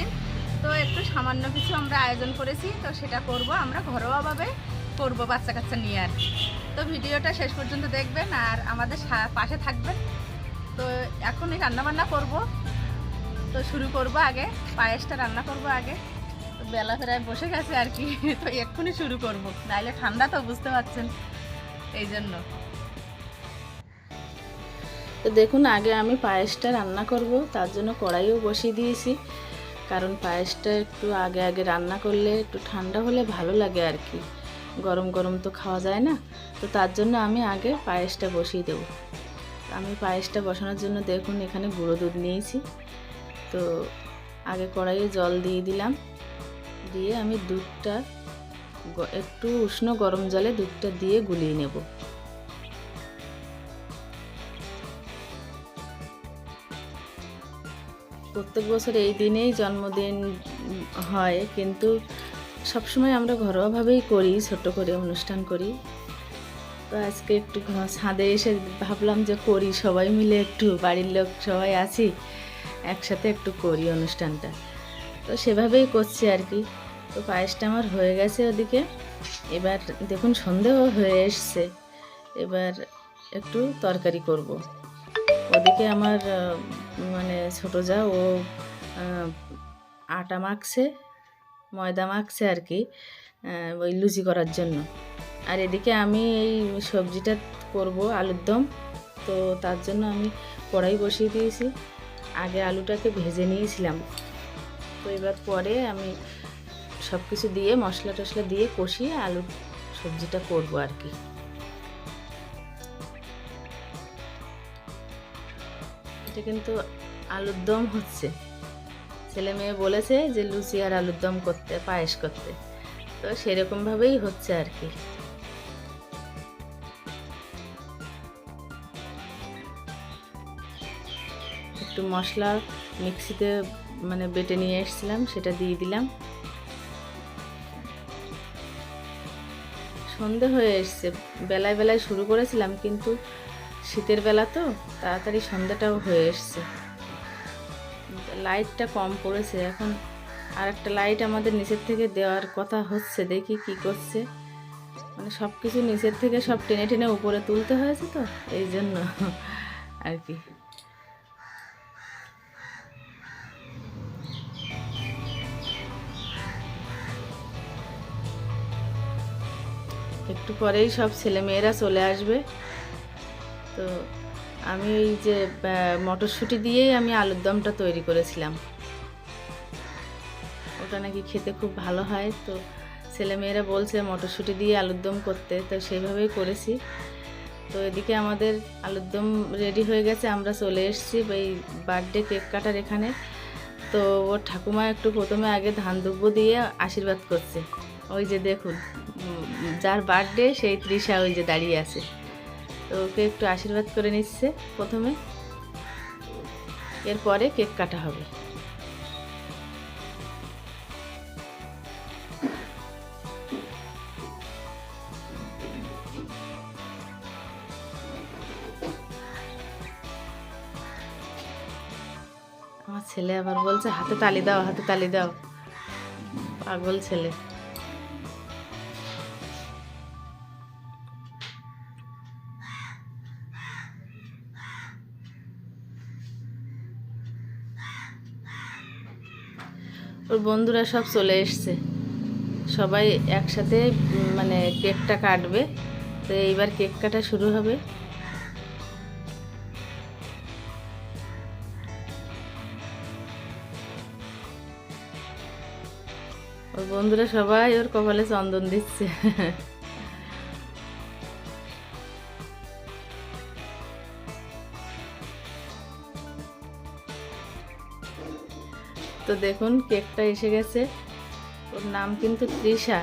জন্মদিন তো একটু সামান্য কিছু আমরা আয়োজন করেছি, তো সেটা করব আমরা ঘরোয়াভাবে, করব বাচ্চা কাচ্চা নিয়ে আর। তো ভিডিওটা শেষ পর্যন্ত দেখবেন আর আমাদের পাশে থাকবেন। তো এখনই রান্নাবান্না করব। তো শুরু করব আগে, পায়েসটা রান্না করব আগে। তো বেলা ফেরায় বসে গেছে আর কি, তো এক্ষুনি শুরু করব। নাইলে ঠান্ডা তো বুঝতে পারছেন এই জন্য। তো দেখুন, আগে আমি পায়েসটা রান্না করব, তার জন্য কড়াইও বসিয়ে দিয়েছি। কারণ পায়েসটা একটু আগে আগে রান্না করলে একটু ঠান্ডা হলে ভালো লাগে আর কি। গরম গরম তো খাওয়া যায় না। তো তার জন্য আমি আগে পায়েসটা বসিয়ে দেবো। আমি পায়েসটা বসানোর জন্য দেখুন এখানে গুঁড়ো দুধ নিয়েছি। তো আগে কড়াইয়ে জল দিয়ে দিলাম। দিয়ে আমি দুধটা একটু উষ্ণ গরম জলে দুধটা দিয়ে গুলিয়ে নেব। প্রত্যেক বছর এই দিনেই জন্মদিন হয়, কিন্তু সবসময় আমরা ঘরোয়াভাবেই করি, ছোট করে অনুষ্ঠান করি। তো আজকে একটু ছাদে এসে ভাবলাম যে করি, সবাই মিলে একটু, বাড়ির লোক সবাই আছি, একসাথে একটু করি অনুষ্ঠানটা। তো সেভাবেই করছি আর কি। তো পায়েসটা আমার হয়ে গেছে ওদিকে। এবার দেখুন সন্দেহ হয়ে এসছে। এবার একটু তরকারি করব। ওদিকে আমার মানে ছোটো যা, ও আটা মাখছে, ময়দা মাখছে আর কি ওই লুচি করার জন্য। আর এদিকে আমি এই সবজিটা করব, আলুর দম। তো তার জন্য আমি কড়াই বসিয়ে দিয়েছি। আগে আলুটাকে ভেজে নিয়েছিলাম। তো এবার পরে আমি সব কিছু দিয়ে মশলা টশলা দিয়ে কষিয়ে আলু সবজিটা করব আর কি। এটা কিন্তু আলুর দম হচ্ছে। ছেলে মেয়ে বলেছে যে লুচি আর আলুর দম করতে, পায়েস করতে। তো সেরকমভাবেই হচ্ছে আর কি। একটু মশলা মিক্সিতে মানে বেটে নিয়ে এসেছিলাম, সেটা দিয়ে দিলাম। সন্ধে হয়ে এসছে। বেলায় বেলায় শুরু করেছিলাম, কিন্তু শীতের বেলা তো, তাড়াতাড়ি সন্ধ্যাটাও হয়ে এসছে। লাইটটা কম পড়েছে, এখন আর একটা লাইট আমাদের নিচের থেকে দেওয়ার কথা হচ্ছে, দেখি কি করছে। মানে সব কিছু নিচের থেকে সব টেনে টেনে উপরে তুলতে হয়েছে তো, এই জন্য আর কি। একটু পরেই সব ছেলেমেয়েরা চলে আসবে। তো আমি ওই যে মটরশুঁটি দিয়েই আমি আলুর দমটা তৈরি করেছিলাম। ওটা নাকি খেতে খুব ভালো হয়। তো ছেলেমেয়েরা বলছে মটরশুঁটি দিয়ে আলুর দম করতে, তো সেইভাবেই করেছি। তো এদিকে আমাদের আলুর দম রেডি হয়ে গেছে, আমরা চলে এসেছি ওই বার্থডে কেক কাটার এখানে। তো ওর ঠাকুমা একটু প্রথমে আগে ধান দুব্বো দিয়ে আশীর্বাদ করছে। ওই যে দেখুন যার বার্থডে সেই তৃষা ওই যে দাঁড়িয়ে আছে। তো ওকে একটু আশীর্বাদ করে নিচ্ছে প্রথমে। এরপরে কেক কাটা হবে। আমার ছেলে আবার বলছে, হাতে তালি দাও, হাতে তালি দাও। পাগল ছেলে। ওর বন্ধুরা সব চলে এসছে। সবাই একসাথে মানে কেকটা কাটবে। তো এইবার কেক কাটা শুরু হবে। ওর বন্ধুরা সবাই ওর কপালে চন্দন দিচ্ছে। তো দেখুন কেকটা এসে গেছে। ওর নাম কিন্তু তৃষা।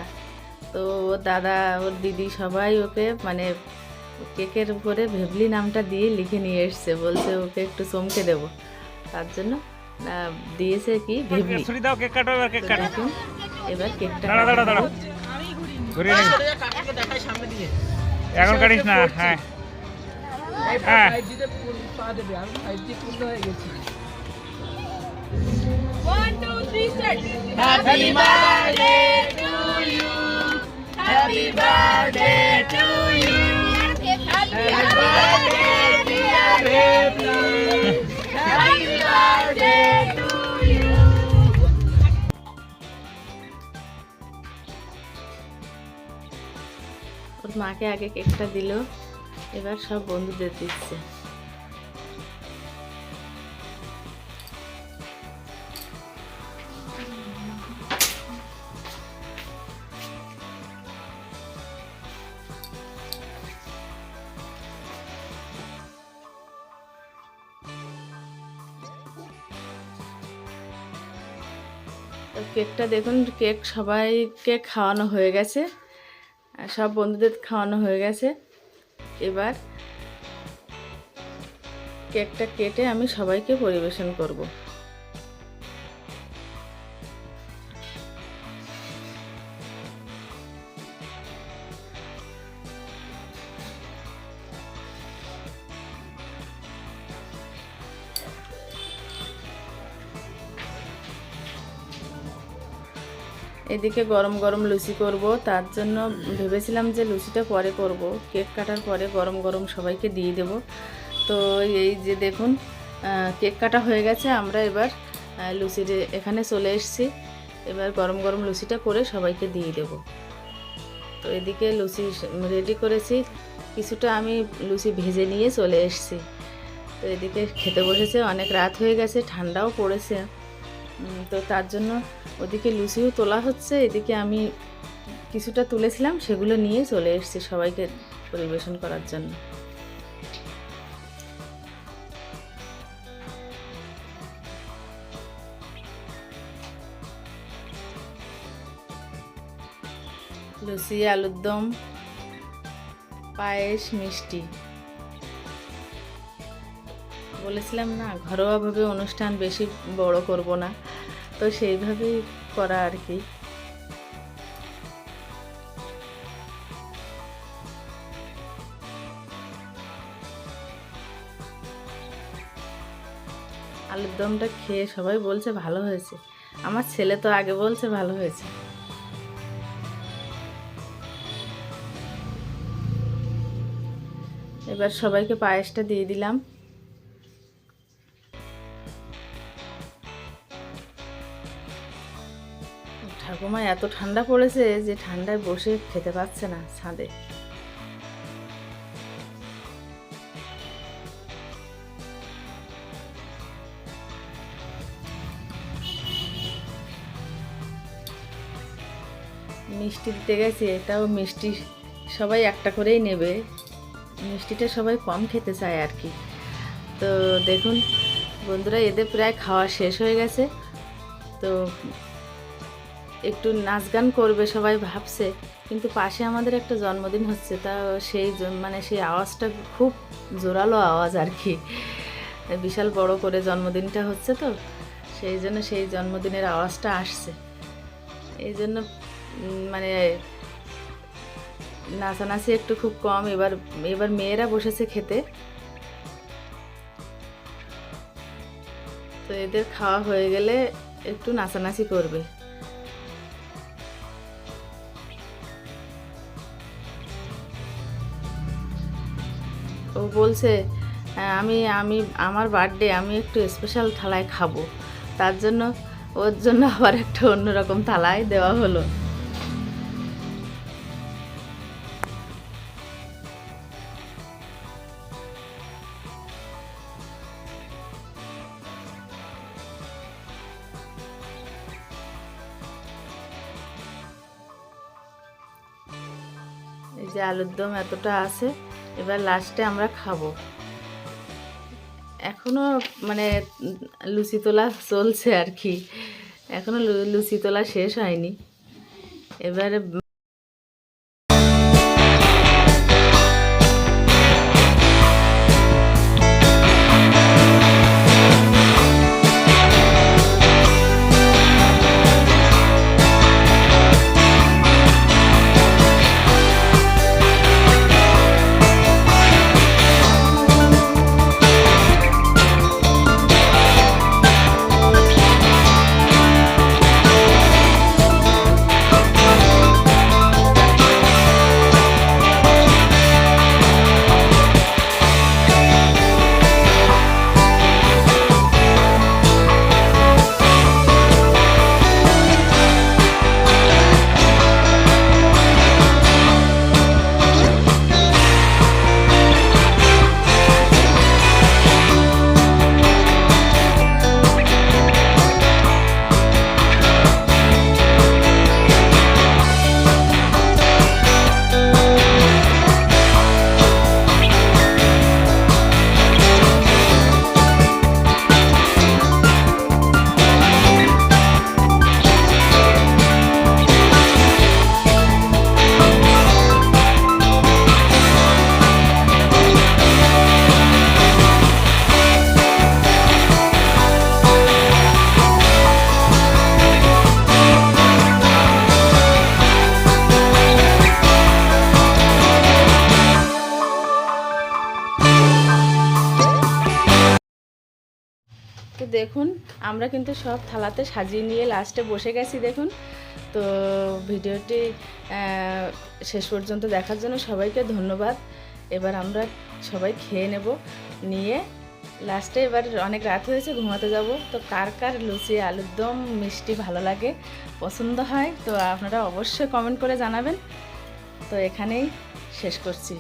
তো ওর দাদা ওর দিদি সবাই ওকে মানে কেকের উপরে ভেবলি নামটা দিয়ে লিখে নিয়ে এসছে। বলছে ওকে একটু চমকে দেব। তার জন্য দিয়েছে কি ভেবলি। ছুরি দাও কেক কাটো এবার দেখুন কেকটা এখন কাটিস না হ্যাঁ। হ্যাঁ। One, two, three, start. Happy birthday to you. Happy birthday to you. Happy birthday, dear Baby. Happy birthday to you. ওর মাকে আগে কেকটা দিল এবার সব বন্ধুদের দিচ্ছে তো কেকটা দেখুন, কেক সবাইকে খাওয়ানো হয়ে গেছে। সব বন্ধুদের খাওয়ানো হয়ে গেছে। এবার কেকটা কেটে আমি সবাইকে পরিবেশন করব। এদিকে গরম গরম লুচি করব। তার জন্য ভেবেছিলাম যে লুচিটা পরে করব। কেক কাটার পরে গরম গরম সবাইকে দিয়ে দেব। তো এই যে দেখুন কেক কাটা হয়ে গেছে। আমরা এবার লুচির এখানে চলে এসেছি। এবার গরম গরম লুচিটা করে সবাইকে দিয়ে দেব। তো এদিকে লুচি রেডি করেছি। কিছুটা আমি লুচি ভেজে নিয়ে চলে এসেছি। তো এদিকে খেতে বসেছে, অনেক রাত হয়ে গেছে, ঠান্ডাও পড়েছে। তো তার জন্য ওদিকে লুচিও তোলা হচ্ছে, এদিকে আমি কিছুটা তুলেছিলাম, সেগুলো নিয়ে চলে এসেছি সবাইকে পরিবেশন করার জন্য। লুচি আলুর দম পায়েস, মিষ্টি। বলেছিলাম না, ঘরোয়াভাবে অনুষ্ঠান বেশি বড় করব না। তো সেইভাবেই করা আর কি। আলুর দমটা খেয়ে সবাই বলছে ভালো হয়েছে। আমার ছেলে তো আগে বলছে ভালো হয়েছে। এবার সবাইকে পায়েসটা দিয়ে দিলাম। ঠাকুমা এত ঠান্ডা পড়েছে যে ঠান্ডায় বসে খেতে পাচ্ছে না ছাদে। মিষ্টি দিতে গেছে এটাও মিষ্টি সবাই একটা করেই নেবে। মিষ্টিটা সবাই কম খেতে চায় আর কি। তো দেখুন, বন্ধুরা, এদের প্রায় খাওয়া শেষ হয়ে গেছে। তো একটু নাচ গান করবে, সবাই ভাবছে। কিন্তু পাশে আমাদের একটা জন্মদিন হচ্ছে, তা সেই মানে সেই আওয়াজটা খুব জোরালো আওয়াজ আর কি। বিশাল বড় করে জন্মদিনটা হচ্ছে তো, সেই জন্য সেই জন্মদিনের আওয়াজটা আসছে। এই জন্য মানে নাচানাচি একটু খুব কম, এবার এবার মেয়েরা বসেছে খেতে। তো এদের খাওয়া হয়ে গেলে একটু নাচানাচি করবে। ও বলছে "হ্যাঁ, আমি আমি আমার বার্থডে আমি একটু স্পেশাল থালায় খাব। তার জন্য ওর জন্য আবার একটা অন্যরকম থালায় দেওয়া হলো। এই যে আলুর দম এতটা আছে। এবার লাস্টে আমরা খাব। এখনও মানে লুচি তোলা চলছে আর কি। এখনও লু- লুচি তোলা শেষ হয়নি। এবারে দেখুন, আমরা কিন্তু সব থালাতে সাজিয়ে নিয়ে লাস্টে বসে গেছি, দেখুন। তো ভিডিওটি শেষ পর্যন্ত দেখার জন্য সবাইকে ধন্যবাদ। এবার আমরা সবাই খেয়ে নেব, নিয়ে লাস্টে এবার অনেক রাত হয়েছে, ঘুমাতে যাব। তো কার কার লুচি, আলুর দম, মিষ্টি ভালো লাগে, পছন্দ হয়, তো আপনারা অবশ্যই কমেন্ট করে জানাবেন। তো এখানেই শেষ করছি।